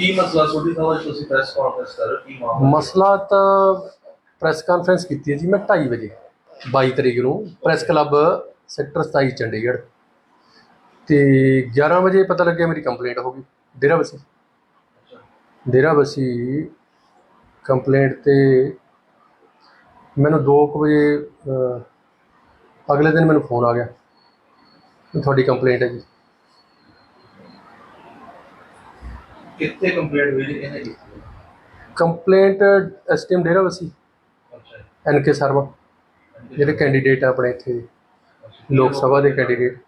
ਕੀ ਮਸਲਾ ਤੁਹਾਡੀ ਸਮਝ ਤੁਸੀਂ ਪ੍ਰੈਸ ਕਾਨਫਰੰਸ ਕਰ ਰਹੇ ਹੋ ਕੀ ਮਾਮਲਾ ਮਸਲਾ ਤਾਂ ਪ੍ਰੈਸ ਕਾਨਫਰੰਸ ਕੀਤੀ ਹੈ ਜੀ ਮੈਂ 2:30 ਵਜੇ 22 ਤਰੀਕ ਨੂੰ। Press club sector 27 Chandigarh. ਤੇ 11 ਵਜੇ ਪਤਾ ਲੱਗਿਆ ਮੇਰੀ ਕੰਪਲੇਂਟ ਹੋ ਗਈ। ਡੇਰਾ ਬਸੀ। ਡੇਰਾ ਬਸੀ ਕੰਪਲੇਂਟ ਤੇ ਮੈਨੂੰ 2 ਵਜੇ ਅਹ, ਅਗਲੇ ਦਿਨ ਮੈਨੂੰ ਫੋਨ ਆ ਗਿਆ। ਤੁਹਾਡੀ ਕੰਪਲੇਂਟ ਹੈ ਜੀ। ਕਿੱਥੇ ਕੰਪਲੀਟ ਹੋਈ ਜੀ? ਇਹਨੇ ਕੀਤੀ? ਕੰਪਲੇਂਟ ਐਸਟੀਐਮ ਡੇਰਾ ਬਸੀ ਅੱਛਾ ਜੀ। ਐਨਕੇ ਸ਼ਰਮਾ ਜਿਹੜੇ ਕੈਂਡੀਡੇਟ ਆ ਆਪਣੇ ਇੱਥੇ। ਲੋਕ ਸਭਾ ਦੇ ਕੈਂਡੀਡੇਟ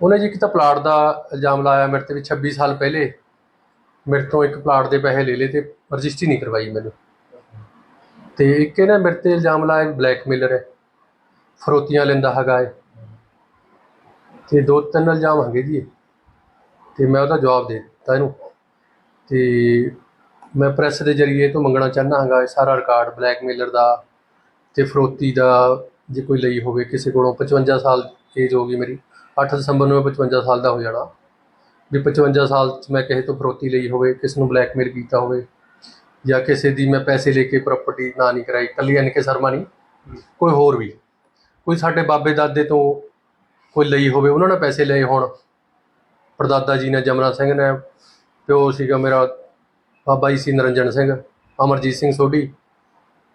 ਉਹਨੇ ਜੀ ਇੱਕ ਤਾਂ ਪਲਾਟ ਦਾ ਇਲਜ਼ਾਮ ਲਾਇਆ ਮੇਰੇ ਤੇ ਵੀ 26 ਸਾਲ ਪਹਿਲੇ। ਮੇਰੇ ਤੋਂ ਇੱਕ ਪਲਾਟ ਦੇ ਪੈਸੇ ਲੈ ਲਏ ਤੇ ਰਜਿਸਟਰੀ ਨਹੀਂ ਕਰਵਾਈ ਮੈਨੂੰ। ਤੇ ਇੱਕ ਇਹਨੇ ਮੇਰੇ ਤੇ ਇਲਜ਼ਾਮ ਲਾਇਆ ਬਲੈਕਮੇਲਰ ਹੈ। ਫਰੋਤੀਆਂ ਲੈਂਦਾ ਹੈਗਾ ਹੈ ਤੇ ਦੋ ਤਿੰਨ ਇਲਜ਼ਾਮ ਹੈਗੇ ਜੀ। ਤੇ ਮੈਂ ਉਹਦਾ ਜਵਾਬ ਦੇ ਦਿੱਤਾ ਇਹਨੂੰ। ਤੇ ਮੈਂ ਪ੍ਰੈਸ ਦੇ ਜਰੀਏ ਤੋਂ ਮੰਗਣਾ ਚਾਹੁੰਦਾ ਹਾਂਗਾ ਇਹ ਸਾਰਾ ਰਿਕਾਰਡ ਬਲੈਕਮੇਲਰ ਦਾ ਤੇ ਫਰੋਤੀ ਦਾ ਜੇ ਕੋਈ ਲਈ ਹੋਵੇ, ਕਿਸੇ ਕੋਲੋਂ 55 ਸਾਲ ਏਜ ਹੋ ਗਈ ਮੇਰੀ 8 ਦਸੰਬਰ ਨੂੰ ਮੈਂ 55 ਸਾਲ ਦਾ ਹੋ ਜਾਣਾ। ਵੀ 55 ਸਾਲ ਚ ਮੈਂ ਕਿਸੇ ਤੋਂ ਫਰੋਤੀ ਲਈ ਹੋਵੇ, ਕਿਸੇ ਨੂੰ ਬਲੈਕਮੇਲ ਕੀਤਾ ਹੋਵੇ, ਜਾਂ ਕਿਸੇ ਦੀ ਮੈਂ ਪੈਸੇ ਲੈ ਕੇ ਪ੍ਰਾਪਰਟੀ ਨਾ ਨਹੀਂ ਕਰਾਈ ਕੱਲੀ ਐਨ ਕੇ ਸ਼ਰਮਾ ਨਹੀਂ, ਕੋਈ ਹੋਰ ਵੀ। ਕੋਈ ਸਾਡੇ ਬਾਬੇ ਦਾਦੇ ਤੋਂ ਕੋਈ ਲਈ ਹੋਵੇ, ਉਹਨਾਂ ਨੇ ਪੈਸੇ ਲਏ ਹੋਣ ਪਰਦਾਦਾ ਜੀ ਨੇ, ਜਮਨਾ ਸਿੰਘ ਨੇ ਪਿਓ ਸੀਗਾ ਮੇਰਾ ਬਾਬਾ ਜੀ ਸੀ ਨਰਿੰਜਨ ਸਿੰਘ ਅਮਰਜੀਤ ਸਿੰਘ ਸੋਢੀ।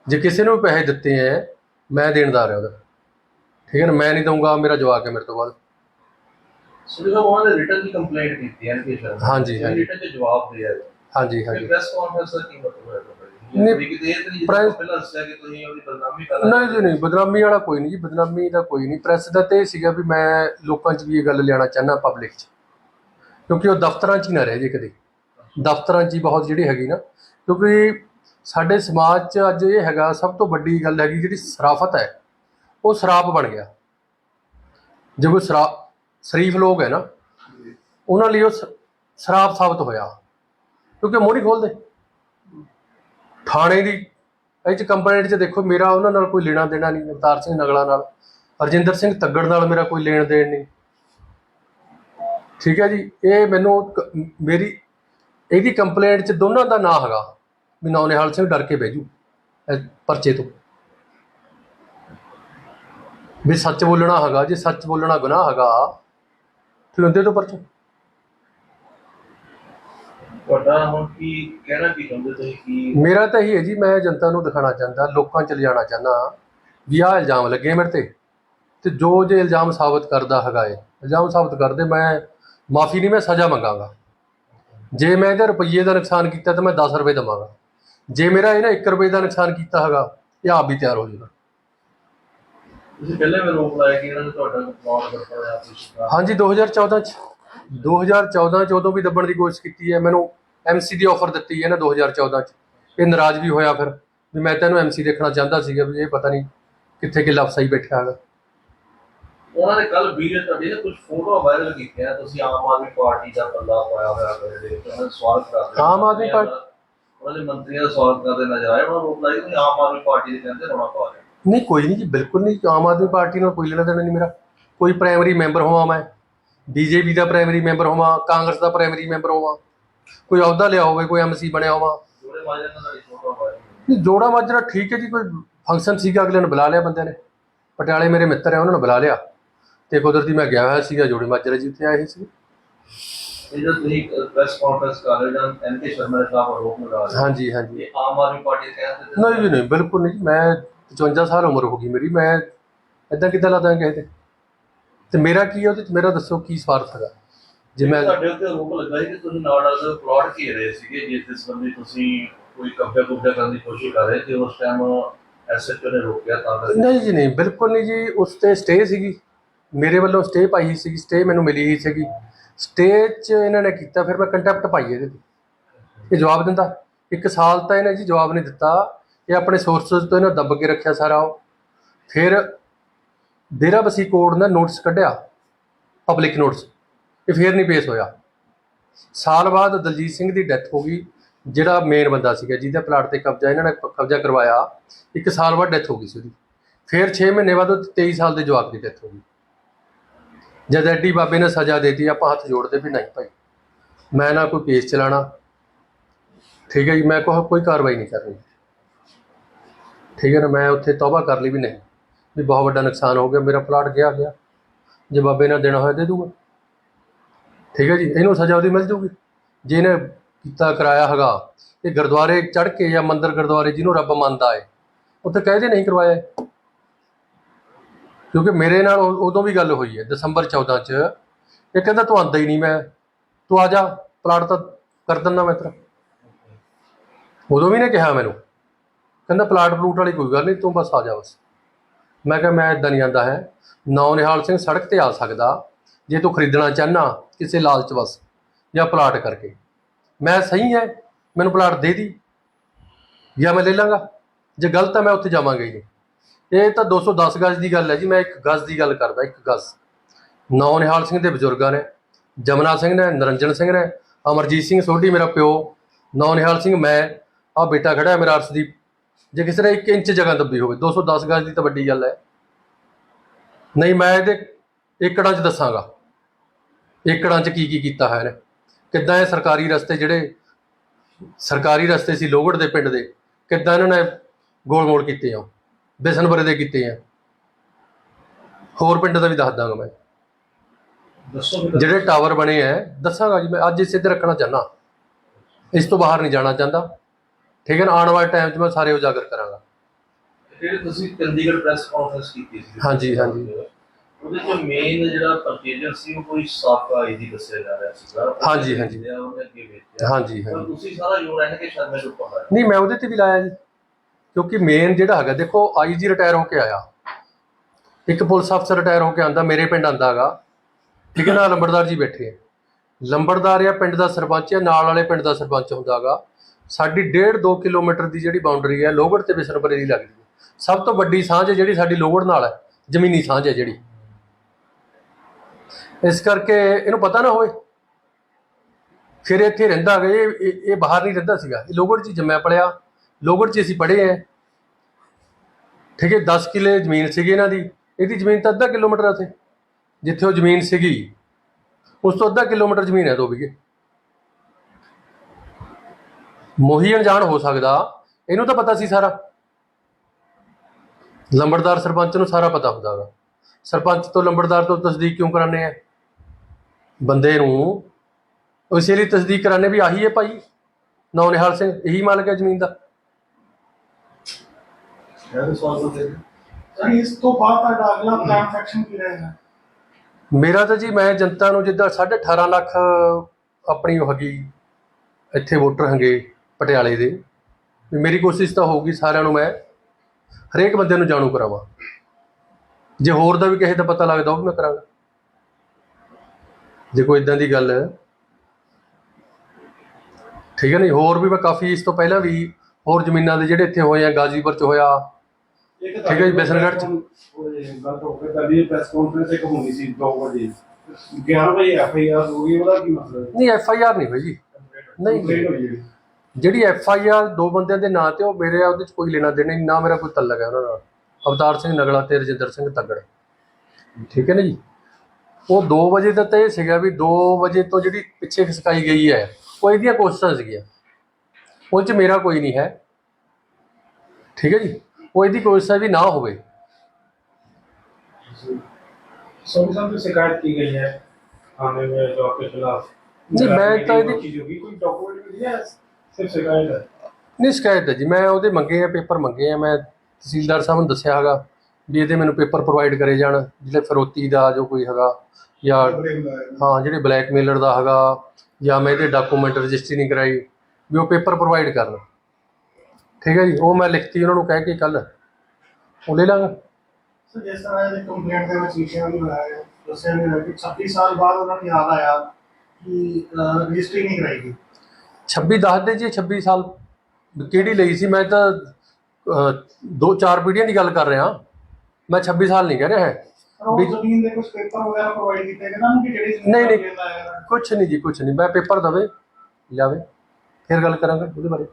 ਜੇ ਕਿਸੇ ਨੂੰ ਪੈਸੇ ਦਿੱਤੇ ਐ ਮੈਂ ਦੇਣਦਾਰ ਹਾਂ ਉਹਦਾ। ਠੀਕ ਹੈ ਨਾ ਮੈਂ ਨਹੀਂ ਦਊਂਗਾ ਮੇਰਾ ਜਵਾਕ ਹੈ ਮੇਰੇ ਤੋਂ ਬਾਅਦ ਸੁਣੀ ਸਾਹਿਬ ਉਹਨਾਂ ਨੇ ਰਿਟਰਨ ਦੀ ਕੰਪਲੇਂਟ ਕੀਤੀ ਹੈ ਕਿ ਸ਼ਰਮਾ ਹਾਂਜੀ, ਹਾਂਜੀ। ਰਿਟਰਨ ਦੇ ਜਵਾਬ ਦੇ ਆ ਹਾਂਜੀ ਹਾਂਜੀ। ਪ੍ਰੈਸ ਕਾਨਫਰੰਸ ਦਾ ਕੀ ਮਤਲਬ ਹੈ ਨਹੀਂ, ਤਾਂ ਪਹਿਲਾਂ ਦੱਸਿਆ ਕਿ ਤੁਸੀਂ ਉਹਦੀ ਬਦਨਾਮੀ ਕਰ ਰਹੇ ਨਹੀਂ ਜੀ ਨਹੀਂ ਬਦਨਾਮੀ ਵਾਲਾ ਕੋਈ ਨਹੀਂ ਜੀ ਬਦਨਾਮੀ ਦਾ ਕੋਈ ਨਹੀਂ। ਪ੍ਰੈਸ ਦਾ ਤੇ ਇਹ ਸੀਗਾ ਵੀ ਮੈਂ ਲੋਕਾਂ 'ਚ ਵੀ ਇਹ ਗੱਲ ਲਿਆਉਣਾ ਚਾਹੁੰਦਾ ਪਬਲਿਕ 'ਚ। ਕਿਉਂਕਿ ਉਹ ਦਫ਼ਤਰਾਂ 'ਚ ਹੀ ਨਾ ਰਹਿ ਜੇ ਕਦੇ। ਦਫ਼ਤਰਾਂ 'ਚ ਹੀ ਬਹੁਤ ਜਿਹੜੀ ਹੈਗੀ ਨਾ, ਕਿਉਂਕਿ ਸਾਡੇ ਸਮਾਜ 'ਚ ਅੱਜ ਇਹ ਹੈਗਾ, ਸਭ ਤੋਂ ਵੱਡੀ ਗੱਲ ਹੈਗੀ ਜਿਹੜੀ ਸਰਾਫਤ ਹੈ, ਉਹ ਸਰਾਪ ਬਣ ਗਿਆ। ਜੇ ਕੋਈ ਸਰਾ, ਸ਼ਰੀਫ ਲੋਕ ਹੈ ਨਾ, ਉਹਨਾਂ ਲਈ ਉਹ ਸ- ਸਰਾਪ ਸਾਬਤ ਹੋਇਆ। ਕਿਉਂਕਿ ਮੂੰਹ ਨਹੀਂ ਖੋਲਦੇ। ਥਾਣੇ ਦੀ, ਇਹ ਚ ਕੰਪਲੇਂਟ 'ਚ ਦੇਖੋ, ਮੇਰਾ ਉਹਨਾਂ ਨਾਲ ਕੋਈ ਲੈਣਾ ਦੇਣਾ ਨਹੀਂ, ਅਵਤਾਰ ਸਿੰਘ ਨਗਲਾ ਨਾਲ। ਹਰਜਿੰਦਰ ਸਿੰਘ ਤੱਗੜ ਨਾਲ ਮੇਰਾ ਕੋਈ ਲੈਣ ਦੇਣ ਨਹੀਂ। ਠੀਕ ਹੈ ਜੀ ਇਹ ਮੈਨੂੰ ਕ- ਮੇਰੀ ਇਹਦੀ ਕੰਪਲੇਂਟ 'ਚ ਦੋਨਾਂ ਦਾ ਨਾਂ ਹੈਗਾ। ਵੀ ਨੌਨਿਹਾਲ ਸਿੰਘ ਡਰ ਕੇ ਬਹਿਜੂ ਇਹ ਪਰਚੇ ਤੋਂ। ਵੀ ਸੱਚ ਬੋਲਣਾ ਹੈਗਾ ਜੇ ਸੱਚ ਬੋਲਣਾ ਗੁਨਾਹ ਹੈਗਾ ਫਿਰ ਤੋਂ ਪਰਚਾ। ਤੁਹਾਡਾ ਹੁਣ ਕੀ ਕਹਿਣਾ ਕੀ ਚਾਹੁੰਦੇ ਤੁਸੀਂ? ਕੀ ਮੇਰਾ ਤਾਂ ਇਹੀ ਹੈ ਜੀ ਮੈਂ ਜਨਤਾ ਨੂੰ ਦਿਖਾਣਾ ਚਾਹੁੰਦਾ ਲੋਕਾਂ 'ਚ ਲਿਜਾਣਾ ਚਾਹੁੰਦਾ ਵੀ ਆਹ ਇਲਜ਼ਾਮ ਲੱਗੇ ਮੇਰੇ ਤੇ। ਤੇ ਜੋ ਜੇ ਇਲਜ਼ਾਮ ਸਾਬਤ ਕਰਦਾ ਹੈਗਾ ਏ ਇਲਜ਼ਾਮ ਸਾਬਤ ਕਰਦੇ ਮੈਂ ਮਾਫੀ ਨਹੀਂ ਮੈਂ ਸਜ਼ਾ ਮੰਗਾਂਗਾ। ਜੇ ਮੈਂ ਇਹਦੇ ਰੁਪਈਏ ਦਾ ਨੁਕਸਾਨ ਕੀਤਾ ਤਾਂ ਮੈਂ 10 ਰੁਪਏ ਦੇਵਾਂਗਾ। ਜੇ ਮੇਰਾ ਇਹ ਨਾ 1 ਰੁਪਏ ਦਾ ਨੁਕਸਾਨ ਕੀਤਾ ਹੈਗਾ ਇਹ ਆਪ ਵੀ ਤਿਆਰ ਹੋ ਜਾਊਗਾ। ਤੁਸੀਂ ਪਹਿਲੇ ਵੀ ਰੋਕ ਲਾਇਆ ਕਿ ਇਹਨਾਂ ਨੇ ਤੁਹਾਡਾ ਫਰਾਡ ਕਰਤਾ ਹੈ ਆਪਸ ਹਾਂਜੀ 2014 ਚ 2014 ਚ ਉਦੋਂ ਵੀ ਦੱਬਣ ਦੀ ਕੋਸ਼ਿਸ਼ ਕੀਤੀ ਹੈ। ਮੈਨੂੰ ਐਮਸੀ ਦੀ ਆਫਰ ਦਿੱਤੀ ਹੈ ਨਾ 2014 ਚ। ਇਹ ਨਾਰਾਜ਼ ਵੀ ਹੋਇਆ ਫਿਰ ਵੀ ਮੈਂ ਤੈਨੂੰ ਐਮਸੀ ਦੇਖਣਾ ਚਾਹੁੰਦਾ ਸੀਗਾ ਵੀ ਇਹ ਪਤਾ ਨਹੀਂ ਕਿੱਥੇ ਕਿ ਲਫਸਾਈ ਬੈਠਾ ਹੈਗਾ। ਉਹਨਾਂ ਨੇ ਕੱਲ ਵੀਡੀਓ ਤੁਹਾਡੀ ਨਾ ਕੁਝ ਫੋਟੋ ਵਾਇਰਲ ਕੀਤੀਆਂ ਤੁਸੀਂ ਆਮ ਆਦਮੀ ਪਾਰਟੀ ਦਾ ਪੱਲਾ ਪਾਇਆ ਹੋਇਆ ਮੇਰੇ ਦੇ ਵਿੱਚ ਉਹਨਾਂ ਨੇ ਸਵਾਲ ਕਰਦੇ ਆਮ ਆਦਮੀ ਪਾਰਟੀ- ਉਹਨਾਂ ਦੇ ਮੰਤਰੀਆਂ ਦਾ ਸਵਾਲ ਕਰਦੇ ਨਜ਼ਰ ਆਏ ਉਹਨਾਂ ਨੂੰ ਰੋਕ ਲਾਇਆ ਕਿ ਆਮ ਆਦਮੀ ਪਾਰਟੀ ਦੇ ਕਹਿੰਦੇ ਰੋਣਾ ਪਾ ਰਹੇ ਨਹੀਂ ਕੋਈ ਨਹੀਂ ਜੀ ਬਿਲਕੁਲ ਨਹੀਂ ਆਮ ਆਦਮੀ ਪਾਰਟੀ ਨਾਲ ਕੋਈ ਲੈਣਾ ਦੇਣਾ ਨਹੀਂ ਮੇਰਾ। ਕੋਈ ਪ੍ਰਾਇਮਰੀ ਮੈਂਬਰ ਹੋਵਾਂ ਮੈਂ। ਬੀਜੇਪੀ ਦਾ ਪ੍ਰਾਇਮਰੀ ਮੈਂਬਰ ਹੋਵਾਂ ਕਾਂਗਰਸ ਦਾ ਪ੍ਰਾਇਮਰੀ ਮੈਂਬਰ ਹੋਵਾਂ। ਕੋਈ ਅਹੁਦਾ ਲਿਆ ਹੋਵੇ ਕੋਈ ਐਮਸੀ ਬਣਿਆ ਹੋਵਾਂ। ਜੋੜੇ ਮਾਜਰੇ ਨਾਲ ਫੋਟੋ ਨਹੀਂ ਜੋੜਾ ਮਾਜਰਾ ਠੀਕ ਹੈ ਜੀ ਕੋਈ ਫੰਕਸ਼ਨ ਸੀਗਾ ਅਗਲੇ ਨੇ ਬੁਲਾ ਲਿਆ ਬੰਦੇ ਨੇ। ਪਟਿਆਲੇ ਮੇਰੇ ਮਿੱਤਰ ਹੈ ਉਹਨਾਂ ਨੇ ਬੁਲਾ ਲਿਆ। ਤੇ ਕੁਦਰਤੀ ਮੈਂ ਗਿਆ ਹੋਇਆ ਸੀਗਾ ਜੋੜੇ ਮਾਜਰਾ ਜੀ ਉੱਥੇ ਆਏ ਸੀ। ਇਹ ਜੋ ਤੁਸੀਂ ਪ੍ਰੈਸ ਕਾਨਫਰੰਸ ਕਰ ਰਹੇ ਜਾਂ ਐਨ ਕੇ ਸ਼ਰਮਾ ਦੇ ਖਿਲਾਫ ਆਰੋਪ ਲਗਾ ਰਹੇ ਹਾਂਜੀ ਹਾਂਜੀ। ਇਹ ਆਮ ਆਦਮੀ ਪਾਰਟੀ ਦੇ ਕਹਿੰਦੇ ਨਹੀਂ ਜੀ ਨਹੀਂ ਬਿਲਕੁਲ ਨਹੀਂ ਮੈਂ 55 ਸਾਲ ਉਮਰ ਹੋ ਗਈ ਮੇਰੀ। ਮੈਂ ਇਦਾਂ ਕਿੱਦਾਂ ਲਾਦਾ ਕਿਸੇ ਤੇ? ਤੇ ਮੇਰਾ ਕੀ ਹੈ ਉਹਦੇ ਚ? ਮੇਰਾ ਦੱਸੋ ਕੀ ਸਵਾਰਥ ਹੈਗਾ? ਜੇ ਮੈਂ ਤੁਹਾਡੇ ਉੱਤੇ ਆਰੋਪ ਲੱਗਾ ਕਿ ਤੁਸੀਂ ਨਾਲ ਨਾਲ ਪਲਾਟ ਘੇਰ ਰਹੇ ਸੀਗੇ ਜਿਸ ਦੇ ਸੰਬੰਧੀ ਤੁਸੀਂ ਕੋਈ ਕਬਜ਼ਾ ਕੁਬਜ਼ਾ ਕਰਨ ਦੀ ਕੋਸ਼ਿਸ਼ ਕਰ ਰਹੇ ਸੀ ਉਸ ਟਾਈਮ ਐਸਐਚਓ ਨੇ ਰੋਕਿਆ ਤਾਂ ਨਹੀਂ ਜੀ ਨਹੀਂ ਬਿਲਕੁਲ ਨਹੀਂ ਜੀ। ਉਸ ਤੇ ਸਟੇ ਸੀਗੀ। ਮੇਰੇ ਵੱਲੋਂ ਸਟੇ ਪਾਈ ਸੀਗੀ ਸਟੇ ਮੈਨੂੰ ਮਿਲੀ ਹੀ ਸੀਗੀ। ਸਟੇ 'ਚ ਇਹਨਾਂ ਨੇ ਕੀਤਾ, ਫਿਰ ਮੈਂ ਕੰਟੈਪਟ ਪਾਈ ਇਹਦੇ ਤੇ। ਇਹ ਜਵਾਬ ਦਿੰਦਾ, ਇੱਕ ਸਾਲ ਤਾਂ ਇਹਨੇ ਜੀ ਜਵਾਬ ਨਹੀਂ ਦਿੱਤਾ। ਇਹ ਆਪਣੇ ਸੋਰਸਸ ਤੋਂ ਇਹਨਾਂ ਦੱਬ ਕੇ ਰੱਖਿਆ ਸਾਰਾ ਉਹ। ਫਿਰ ਡੇਰਾ ਬਸੀ ਕੋਡ ਨੇ ਨੋਟਿਸ ਕੱਢਿਆ ਪਬਲਿਕ ਨੋਟਿਸ ਇਹ ਫੇਰ ਨਹੀਂ ਪੇਸ਼ ਹੋਇਆ। ਸਾਲ ਬਾਅਦ ਦਲਜੀਤ ਸਿੰਘ ਦੀ ਡੈਥ ਹੋ ਗਈ, ਜਿਹੜਾ ਮੇਨ ਬੰਦਾ ਸੀਗਾ, ਜਿਹਦੇ ਪਲਾਟ ਤੇ ਕਬਜ਼ਾ, ਇਹਨਾਂ ਨੇ ਕਬਜ਼ਾ ਕਰਵਾਇਆ। ਇੱਕ ਸਾਲ ਬਾਅਦ ਡੈਥ ਹੋ ਗਈ ਸੀ ਉਹਦੀ। ਫਿਰ 6 ਮਹੀਨੇ ਬਾਅਦ ਉਹ 23 ਸਾਲ ਦੇ ਜਵਾਕ ਦੀ ਡੈਥ ਹੋ ਗਈ। ਜਦ ਐਡੀ ਬਾਬੇ ਨੇ ਸਜ਼ਾ ਦੇਤੀ, ਆਪਾਂ ਹੱਥ ਜੋੜਦੇ ਵੀ ਨਹੀਂ ਭਾਈ। ਮੈਂ ਨਾ ਕੋਈ ਕੇਸ ਚਲਾਣਾ। ਠੀਕ ਹੈ ਜੀ, ਮੈਂ ਕੋ ਕੋਈ ਕਾਰਵਾਈ ਨਹੀਂ ਕਰਨੀ। ਠੀਕ ਹੈ ਨਾ, ਮੈਂ ਉੱਥੇ ਤੌਬਾ ਕਰ ਲਈ ਵੀ ਨਹੀਂ। ਵੀ ਬਹੁਤ ਵੱਡਾ ਨੁਕਸਾਨ ਹੋ ਗਿਆ, ਮੇਰਾ ਪਲਾਟ ਗਿਆ ਗਿਆ। ਜੇ ਬਾਬੇ ਨਾਲ ਦੇਣਾ ਹੋਇਆ ਦੇ ਦੂਗਾ। ਠੀਕ ਹੈ ਜੀ, ਇਹਨੂੰ ਸਜ਼ਾ ਉਹਦੀ ਮਿਲ ਜੂਗੀ। ਜੇ ਇਹਨੇ ਕੀਤਾ, ਕਰਾਇਆ ਹੈਗਾ, ਇਹ ਗੁਰਦੁਆਰੇ ਚੜ ਕੇ ਜਾਂ ਮੰਦਰ ਗੁਰਦੁਆਰੇ ਜਿਹਨੂੰ ਰੱਬ ਮੰਨਦਾ ਹੈ ਉੱਥੇ ਕਹਿ ਦੇ ਨਹੀਂ ਕਰਵਾਇਆ। ਕਿਉਂਕਿ ਮੇਰੇ ਨਾਲ ਉਦੋਂ ਵੀ ਗੱਲ ਹੋਈ ਹੈ, ਦਸੰਬਰ 14 ਚ। ਇਹ ਕਹਿੰਦਾ, ਤੂੰ ਆਂਦਾ ਹੀ ਨਹੀਂ ਮੈਂ। ਤੂੰ ਆ ਜਾ, ਪਲਾਟ ਤਾਂ ਕਰ ਦਿੰਦਾ ਮੈਂ ਤੇਰਾ। ਉਦੋਂ ਵੀ ਨੇ ਕਿਹਾ ਮੈਨੂੰ। ਕਹਿੰਦਾ, ਪਲਾਟ ਪਲੂਟ ਵਾਲੀ ਕੋਈ ਗੱਲ ਨਹੀਂ, ਤੂੰ ਬਸ ਆ ਜਾ ਬਸ। ਮੈਂ ਕਿਹਾ, ਮੈਂ ਇਦਾਂ ਨਹੀਂ ਆਂਦਾ ਹੈ। ਨੌ ਨਿਹਾਲ ਸਿੰਘ ਸੜਕ ਤੇ ਆ ਸਕਦਾ। ਜੇ ਤੂੰ ਖਰੀਦਣਾ ਚਾਹਨਾ, ਕਿਸੇ ਲਾਲਚ ਬਸ ਜਾਂ ਪਲਾਟ ਕਰਕੇ। ਮੈਂ ਸਹੀ ਹੈ ਮੈਨੂੰ ਪਲਾਟ ਦੇ ਦੀ। ਜਾਂ ਮੈਂ ਲੈ ਲਾਂਗਾ। ਜੇ ਗਲਤ ਹੈ ਮੈਂ ਉੱਥੇ ਜਾਵਾਂਗਾ ਹੀ ਨਹੀਂ। ਇਹ ਤਾਂ 210 ਗਜ਼ ਦੀ ਗੱਲ ਹੈ ਜੀ, ਮੈਂ ਇੱਕ ਗਜ਼ ਦੀ ਗੱਲ ਕਰਦਾ, ਇੱਕ ਗਜ਼। ਨੌ ਨਿਹਾਲ ਸਿੰਘ ਦੇ ਬਜ਼ੁਰਗਾਂ ਨੇ, ਜਮਨਾ ਸਿੰਘ ਨੇ ਨਰਿੰਜਨ ਸਿੰਘ ਨੇ, ਅਮਰਜੀਤ ਸਿੰਘ ਸੋਢੀ ਮੇਰਾ ਪਿਓ ਨੌ ਨਿਹਾਲ ਸਿੰਘ ਮੈਂ ਆ ਬੇਟਾ ਖੜਾ ਮੇਰਾ ਅਰਸ਼ਦੀਪ। ਜੇ ਕਿਸੇ ਨੇ 1 ਇੰਚ ਜਗ੍ਹਾ ਦੱਬੀ ਹੋਵੇ 210 ਗਜ਼ ਦੀ ਤਾਂ ਵੱਡੀ ਗੱਲ ਹੈ। ਨਹੀਂ, ਮੈਂ ਇਹਦੇ ਏਕੜਾਂ 'ਚ ਦੱਸਾਂਗਾ। ਏਕੜਾਂ 'ਚ ਕੀ ਕੀ ਕੀਤਾ ਹੈ ਇਹਨੇ? ਕਿੱਦਾਂ ਇਹ ਸਰਕਾਰੀ ਰਸਤੇ ਜਿਹੜੇ ਸਰਕਾਰੀ ਰਸਤੇ ਸੀ ਲੋਗੜ ਦੇ ਪਿੰਡ ਦੇ, ਕਿੱਦਾਂ ਇਹਨਾਂ ਨੇ ਗੋਲ ਮੋਲ ਕੀਤੇ ਆ? ਬਿਸਨਬਰੇ ਦੇ ਕੀਤੇ ਆ। ਹੋਰ ਪਿੰਡ ਦਾ ਵੀ ਦੱਸ ਦਾਂਗਾ ਮੈਂ। ਦੱਸੋ ਵੀ ਜਿਹੜੇ ਟਾਵਰ ਬਣੇ ਆ ਦੱਸਾਂਗਾ ਜੀ ਮੈਂ ਅੱਜ ਇਸੇ ਤੇ ਰੱਖਣਾ ਚਾਹਨਾ ਇਸ ਤੋਂ ਬਾਹਰ ਨਹੀਂ ਜਾਣਾ ਚਾਹੁੰਦਾ। ਠੀਕ ਹੈ ਨਾ ਆਉਣ ਵਾਲੇ ਟਾਈਮ 'ਚ ਮੈਂ ਸਾਰੇ ਉਜਾਗਰ ਕਰਾਂਗਾ। ਜਿਹੜੇ ਤੁਸੀਂ ਚੰਡੀਗੜ੍ਹ ਪ੍ਰੈਸ ਕਾਨਫਰੰਸ ਕੀਤੀ ਸੀ। ਹਾਂਜੀ, ਹਾਂਜੀ। ਉਹਦੇ ਚ ਮੇਨ ਜਿਹੜਾ ਪਰਚੇਜਰ ਸੀ ਉਹ ਕੋਈ ਸਾਬਕਾ ਆਈਜੀ ਦੱਸਿਆ ਜਾ ਰਿਹਾ ਸੀਗਾ। ਹਾਂਜੀ, ਹਾਂਜੀ। ਉਹਨੇ ਅੱਗੇ ਵੇਚਿਆ। ਹਾਂਜੀ ਹਾਂਜੀ। ਤੁਸੀਂ ਸਾਰਾ ਯੂਨ ਹੈ ਕਿ ਸ਼ਰਮੇ ਤੋਂ ਉੱਪਰ ਨਹੀਂ ਮੈਂ ਉਹਦੇ ਤੇ ਵੀ ਲਾਇਆ ਜੀ। ਕਿਉਂਕਿ ਮੇਨ ਜਿਹੜਾ ਹੈਗਾ, ਦੇਖੋ ਆਈਜੀ ਰਿਟਾਇਰ ਹੋ ਕੇ ਆਇਆ। ਇੱਕ ਪੁਲਿਸ ਅਫਸਰ ਰਿਟਾਇਰ ਹੋ ਕੇ ਆਂਦਾ, ਮੇਰੇ ਪਿੰਡ ਆਂਦਾ ਹੈਗਾ। ਠੀਕ ਹੈ ਨਾ, ਲੰਬੜਦਾਰ ਜੀ ਬੈਠੇ ਲੰਬੜਦਾਰ ਆ, ਪਿੰਡ ਦਾ ਸਰਪੰਚ ਆ, ਨਾਲ ਵਾਲੇ ਪਿੰਡ ਦਾ ਸਰਪੰਚ ਹੁੰਦਾ ਹੈਗਾ। ਸਾਡੀ 1.5 2 ਕਿਲੋਮੀਟਰ ਦੀ ਜਿਹੜੀ ਬਾਉਂਡਰੀ ਹੈ ਲੋਹਗੜ੍ਹ ਤੇ ਬਿਸਨਪੁਰੇ ਦੀ ਲੱਗਦੀ ਹੈ। ਸਭ ਤੋਂ ਵੱਡੀ ਸਾਂਝ ਜਿਹੜੀ ਸਾਡੀ ਲੋਹਗੜ੍ਹ ਨਾਲ ਹੈ, ਜ਼ਮੀਨੀ ਸਾਂਝ ਹੈ ਜਿਹੜੀ। ਇਸ ਕਰਕੇ ਇਹਨੂੰ ਪਤਾ ਨਾ ਹੋਵੇ। ਫਿਰ ਇੱਥੇ ਰਹਿੰਦਾ ਹੈਗਾ, ਇਹ ਬਾਹਰ ਨਹੀਂ ਰਹਿੰਦਾ ਸੀਗਾ। ਇਹ ਲੋਹਗੜ੍ਹ 'ਚ ਜੰਮਿਆ ਪਲਿਆ ਲੋਹਗੜ੍ਹ 'ਚ ਅਸੀਂ ਪੜ੍ਹੇ ਆ। ਠੀਕ ਹੈ 10 ਕਿੱਲੇ ਜ਼ਮੀਨ ਸੀਗੀ ਇਹਨਾਂ ਦੀ। ਇਹਦੀ ਜ਼ਮੀਨ ਤਾਂ ਅੱਧਾ ਕਿਲੋਮੀਟਰ ਆ ਉੱਥੇ, ਜਿੱਥੇ ਉਹ ਜ਼ਮੀਨ ਸੀਗੀ। ਉਸ ਤੋਂ ਅੱਧਾ ਕਿਲੋਮੀਟਰ ਜ਼ਮੀਨ ਹੈ ਦੋ ਵਿਗੇ ਮੋਹੀ ਅਣਜਾਣ ਹੋ ਸਕਦਾ, ਇਹਨੂੰ ਤਾਂ ਪਤਾ ਸੀ ਸਾਰਾ। ਲੰਬੜਦਾਰ ਸਰਪੰਚ ਨੂੰ ਸਾਰਾ ਪਤਾ ਹੁੰਦਾ ਹੈਗਾ ਸਰਪੰਚ ਤੋਂ ਲੰਬੜਦਾਰ ਤੋਂ ਤਸਦੀਕ ਕਿਉਂ ਕਰਾਣੇ ਆ? ਬੰਦੇ ਨੂੰ ਇਸੇ ਲਈ ਤਸਦੀਕ ਕਰਾਣੇ ਵੀ ਆਹੀ ਹੈ ਭਾਈ। ਨੌ ਨਿਹਾਲ ਸਿੰਘ, ਇਹੀ ਮਾਲਕ ਹੈ ਜ਼ਮੀਨ ਦਾ। ਹੈ ਸਵਾਲ ਤੋਂ ਸਰ ਇਸ ਤੋਂ ਬਾਅਦ ਤੁਹਾਡਾ ਅਗਲਾ ਪਲਾਨ ਸੈਕਸ਼ਨ ਕੀ ਰਹੇਗਾ? ਮੇਰਾ ਤਾਂ ਜੀ, ਮੈਂ ਜਨਤਾ ਨੂੰ ਜਿੱਦਾਂ 18.5 ਲੱਖ ਆਪਣੀ ਉਹ ਹੈਗੀ, ਇੱਥੇ ਵੋਟਰ ਹੈਗੇ ਪਟਿਆਲੇ ਦੇ। ਮੇਰੀ ਕੋਸ਼ਿਸ਼ ਤਾਂ ਹੋਊਗੀ ਸਾਰਿਆਂ ਨੂੰ ਮੈਂ ਹਰੇਕ ਬੰਦੇ ਨੂੰ ਜਾਣੂ ਕਰਾਵਾਂ। ਜੇ ਹੋਰ ਦਾ ਵੀ ਕਿਸੇ ਦਾ ਪਤਾ ਲੱਗਦਾ ਉਹ ਵੀ ਮੈਂ ਕਰਾਂਗਾ। ਜੇ ਕੋਈ ਇਦਾਂ ਦੀ ਗੱਲ ਹੈ। ਠੀਕ ਹੈ ਨਹੀਂ? ਹੋਰ ਵੀ ਮੈਂ ਕਾਫੀ ਇਸ ਤੋਂ ਪਹਿਲਾਂ ਵੀ ਹੋਰ ਜ਼ਮੀਨਾਂ ਦੇ ਜਿਹੜੇ ਇੱਥੇ ਹੋਏ ਆ, ਗਾਜ਼ੀਪੁਰ ਚ ਹੋਇਆ ਠੀਕ ਹੈ ਜੀ, ਚ। ਗੱਲ ਹੋ ਗਈ ਤੁਹਾਡੀ ਪ੍ਰੈਸ ਕਾਨਫਰੰਸ ਇੱਕ ਹੋਣੀ ਸੀ 2 ਵਜੇ। 11 ਵਜੇ ਐਫ ਆਈ ਆਰ ਹੋ ਗਈ ਉਹਦਾ ਕੀ ਮਤਲਬ ਹੈ? ਨਹੀਂ ਐਫ ਆਈ ਆਰ ਨਹੀਂ ਹੋਈ ਜੀ। ਨਹੀਂ। Complaint ਹੋਈ ਹੈ। ਜਿਹੜੀ ਐਫ ਆਈ ਆਰ ਦੋ ਬੰਦਿਆਂ ਦੇ ਨਾਂ ਤੇ ਉਹ ਮੇਰੇ ਉਹਦੇ ਚ ਕੋਈ ਲੈਣਾ ਦੇਣਾ ਨਹੀਂ ਨਾ ਮੇਰਾ ਕੋਈ ਤਲਕ ਹੈ ਉਹਨਾਂ ਨਾਲ ਅਵਤਾਰ ਸਿੰਘ ਨਗਲਾ ਤੇ ਰਜਿੰਦਰ ਸਿੰਘ ਤੱਗੜ। ਠੀਕ ਹੈ ਨਾ ਜੀ? ਉਹ 2 ਵਜੇ ਦਾ ਤਾਂ ਇਹ ਸੀਗਾ ਵੀ 2 ਵਜੇ ਤੋਂ ਜਿਹੜੀ ਪਿੱਛੇ ਖਿਸਕਾਈ ਗਈ ਹੈ ਉਹ ਇਹਦੀਆਂ ਕੋਸ਼ਿਸ਼ਾਂ ਸੀਗੀਆਂ। ਉਹ ਚ ਮੇਰਾ ਕੋਈ ਨਹੀਂ ਹੈ। ਠੀਕ ਹੈ ਜੀ? ਉਹ ਇਹਦੀ ਕੋਸ਼ਿਸ਼ ਹੈ ਵੀ ਨਾ ਹੋਵੇ सोनी साहब की शिकायत की गई है थाने में जो आपके खिलाफ जी, मैं तो यदि- चीज होगी कोई डॉक्यूमेंट भी दिया है सिर्फ शिकायत है ਨਹੀਂ ਸ਼ਿਕਾਇਤ ਹੈ ਜੀ ਮੈਂ ਉਹਦੇ ਮੰਗੇ ਆ ਪੇਪਰ ਮੰਗੇ ਆ ਮੈਂ ਤਹਿਸੀਲਦਾਰ ਸਾਹਿਬ ਨੂੰ ਦੱਸਿਆ ਹੈਗਾ ਵੀ ਇਹਦੇ ਮੈਨੂੰ ਪੇਪਰ ਪ੍ਰੋਵਾਈਡ ਕਰੇ ਜਾਣ ਜਿਹੜੇ ਫਰੋਤੀ ਦਾ ਜੋ ਕੋਈ ਹੈਗਾ ਜਾਂ ਹਾਂ ਜਿਹੜੇ ਬਲੈਕਮੇਲਰ ਦਾ ਹੈਗਾ ਜਾਂ ਮੈਂ ਇਹਦੇ ਡਾਕੂਮੈਂਟ ਰਜਿਸਟਰੀ ਨਹੀਂ ਕਰਾਈ ਵੀ ਉਹ ਪੇਪਰ ਪ੍ਰੋਵਾਈਡ ਕਰਨ ਠੀਕ ਹੈ ਜੀ ਉਹ ਮੈਂ ਲਿਖਤੀ ਉਹਨਾਂ ਨੂੰ ਕਹਿ ਕੇ ਕੱਲ ਉਹ ਲੈ ਲਾਂਗਾ। ਸਰ ਜਿਸ ਤਰ੍ਹਾਂ ਇਹ ਕੰਪਲੇਂਟ ਦੇ ਵਿੱਚ ਲਿਖਿਆ ਵੀ ਹੋਇਆ ਹੈ ਦੱਸਿਆ ਵੀ ਹੋਇਆ ਕਿ 26 ਸਾਲ ਬਾਅਦ ਉਹਨਾਂ ਨੂੰ ਯਾਦ ਆਇਆ ਕਿ ਰਜਿਸਟਰੀ ਨਹੀਂ ਕਰਾਈ 26 ਦੱਸ ਦੇ ਜੀ 26 ਸਾਲ ਕਿਹੜੀ ਲਈ ਸੀ? ਮੈਂ ਤਾਂ ਦੋ ਚਾਰ ਪੀੜ੍ਹੀਆਂ ਦੀ ਗੱਲ ਕਰ ਰਿਹਾ। ਮੈਂ 26 ਸਾਲ ਨਹੀਂ ਕਹਿ ਰਿਹਾ ਹੈ ਵੀ- ਜ਼ਮੀਨ ਦੇ ਕੁਝ ਪੇਪਰ ਵਗੈਰਾ ਪ੍ਰੋਵਾਈਡ ਕੀਤੇ ਗਏ ਨਾ ਕਿ ਜਿਹੜੀ ਜ਼ਮੀਨ ਨਹੀਂ, ਨਹੀਂ। ਕੁਛ ਨਹੀਂ ਜੀ ਕੁਛ ਨਹੀਂ। ਮੈਂ ਪੇਪਰ ਦਵੇ ਲਿਆਵੇ। ਫਿਰ ਗੱਲ ਕਰਾਂਗੇ ਉਹਦੇ ਬਾਰੇ।